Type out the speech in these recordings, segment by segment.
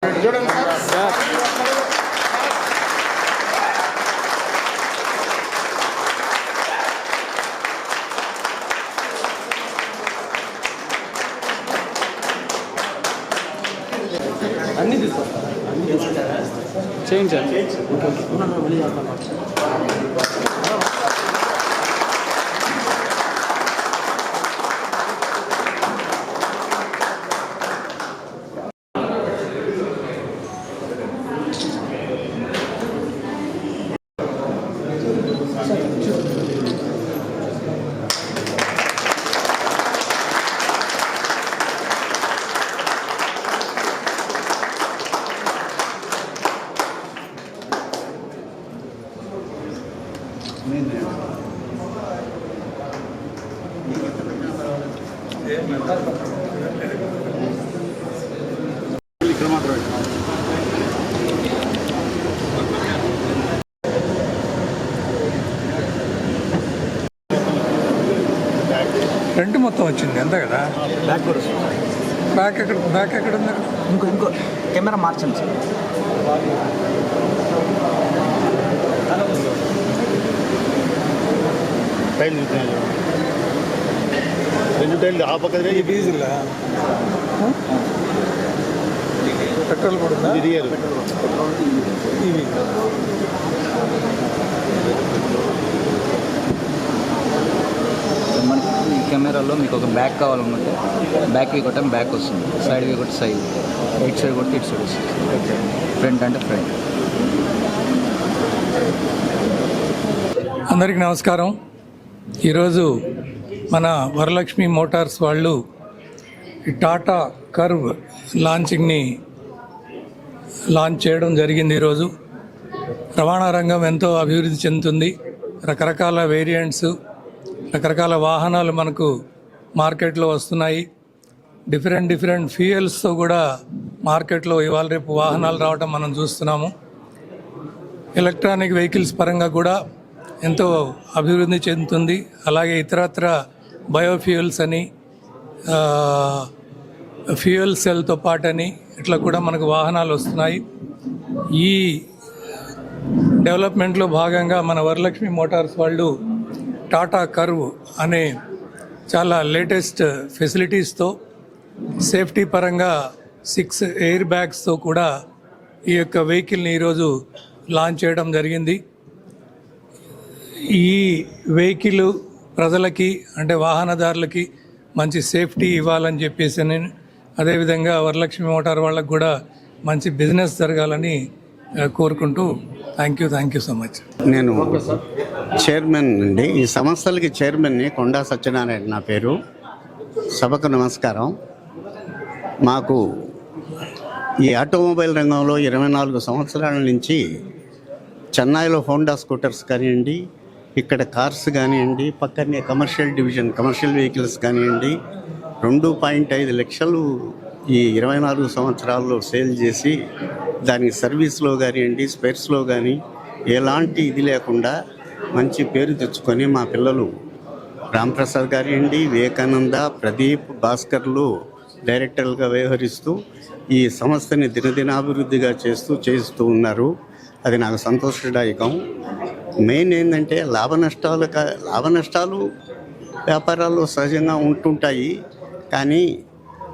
Jordan Sachs. 안 믿었어. 안 믿었어. 체인지. 오케이 오케이. 하나 올리자. Amen. Front మొత్తం వచ్చింది అంతే కదా బ్యాక్ కూడా వస్తుంది. బ్యాక్ ఎక్కడ బ్యాక్ ఎక్కడ ఉంది అక్కడ? ఇంకో ఇంకో కెమెరా మార్చండి సార్ టైం చూస్తున్నాను రెండు టైం ఆ పక్క ఈ డీజిల్ పెట్రోల్ కూడా ఉందా తిరిగారు ఇవి మనకి ఈ కెమెరాలో మీకు ఒక బ్యాక్ కావాలనుకుంటే బ్యాక్ వి కొట్టాం బ్యాక్ వస్తుంది. సైడ్ వి కొట్టి సైడ్. ఇటు సైడ్ కొట్టి ఇటు సైడ్ వస్తుంది. ఫ్రంట్ అంటే ఫ్రంట్ అందరికీ నమస్కారం. ఈరోజు మన వరలక్ష్మి మోటార్స్ వాళ్ళు టాటా కర్వ్ లాంచింగ్ని లాంచ్ చేయడం జరిగింది ఈరోజు. రవాణా రంగం ఎంతో అభివృద్ధి చెందుతుంది. రకరకాల వేరియంట్స్ రకరకాల వాహనాలు మనకు మార్కెట్లో వస్తున్నాయి. డిఫరెంట్ డిఫరెంట్ ఫ్యూయల్స్తో కూడా మార్కెట్లో ఇవాళ రేపు వాహనాలు రావడం మనం చూస్తున్నాము. ఎలక్ట్రానిక్ వెహికల్స్ పరంగా కూడా ఎంతో అభివృద్ధి చెందుతుంది. అలాగే ఇతరత్ర బయోఫ్యూయల్స్ అని ఫ్యూయల్ సెల్తో పాటని ఇట్లా కూడా మనకు వాహనాలు వస్తున్నాయి. ఈ డెవలప్మెంట్లో భాగంగా మన వరలక్ష్మి మోటార్స్ వాళ్ళు టాటా కర్వ్ అనే చాలా లేటెస్ట్ ఫెసిలిటీస్తో సేఫ్టీ పరంగా సిక్స్ ఎయిర్ బ్యాగ్స్తో కూడా ఈ యొక్క వెహికల్ని ఈరోజు లాంచ్ చేయడం జరిగింది. ఈ వెహికల్ ప్రజలకి అంటే వాహనదారులకి మంచి సేఫ్టీ ఇవ్వాలని చెప్పేసి నేను అదేవిధంగా వరలక్ష్మి మోటార్ వాళ్ళకు కూడా మంచి బిజినెస్ జరగాలని కోరుకుంటూ thank you thank you so much. నేను చైర్మన్ అండి. ఈ సంస్థలకి చైర్మన్ని కొండా సత్యనారాయణ నా పేరు. సభకు నమస్కారం. మాకు ఈ ఆటోమొబైల్ రంగంలో ఇరవై నాలుగు సంవత్సరాల నుంచి చెన్నైలో హోండా స్కూటర్స్ కానివ్వండి ఇక్కడ కార్స్ కానివ్వండి పక్కనే కమర్షియల్ డివిజన్ కమర్షియల్ వెహికల్స్ కానివ్వండి రెండు పాయింట్ ఐదు లక్షలు ఈ ఇరవై నాలుగు సంవత్సరాల్లో సేల్ చేసి దానికి సర్వీస్లో కానివ్వండి స్పేర్స్లో కానీ ఎలాంటి ఇది లేకుండా మంచి పేరు తెచ్చుకొని మా పిల్లలు రాంప్రసాద్ గారియండి వివేకానంద ప్రదీప్ భాస్కర్లు డైరెక్టర్లుగా వ్యవహరిస్తూ ఈ సంస్థని దినదినాభివృద్ధిగా చేస్తూ చేస్తూ ఉన్నారు. అది నాకు సంతోషదాయకం. మెయిన్ ఏంటంటే లాభ నష్టాలు కా- లాభ నష్టాలు వ్యాపారాల్లో సహజంగా ఉంటుంటాయి. కానీ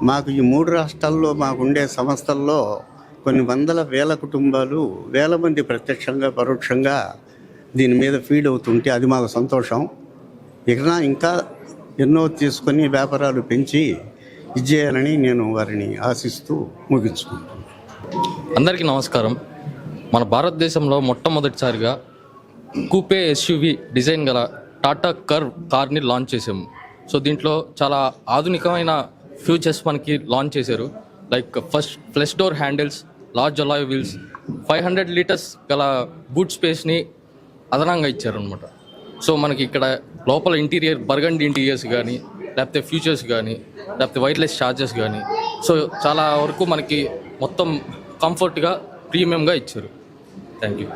మాకు ఈ మూడు రాష్ట్రాల్లో మాకుండే సంస్థల్లో కొన్ని వందల వేల కుటుంబాలు వేల మంది ప్రత్యక్షంగా పరోక్షంగా దీని మీద ఫీడ్ అవుతుంటే అది మాకు సంతోషం. ఇక ఇంకా ఎన్నో తీసుకొని వ్యాపారాలు పెంచి ఇది చేయాలని నేను వారిని ఆశిస్తూ ముగించుకుంటున్నాను. అందరికీ నమస్కారం. మన భారతదేశంలో మొట్టమొదటిసారిగా కూపే ఎస్యూవి డిజైన్ గల టాటా కర్వ్ కార్ని లాంచ్ చేసాము సో దీంట్లో చాలా ఆధునికమైన ఫ్యూచర్స్ మనకి లాంచ్ చేశారు. Like first flush door handles large alloy wheels five hundred litres గల బూట్ స్పేస్ని అదనంగా ఇచ్చారనమాట సో మనకి ఇక్కడ లోపల ఇంటీరియర్ బర్గండ్ ఇంటీరియర్స్ కానీ లేకపోతే ఫ్యూచర్స్ కానీ లేకపోతే వైర్లెస్ ఛార్జెస్ కానీ సో చాలా వరకు మనకి మొత్తం కంఫర్ట్గా ప్రీమియంగా ఇచ్చారు. Thank you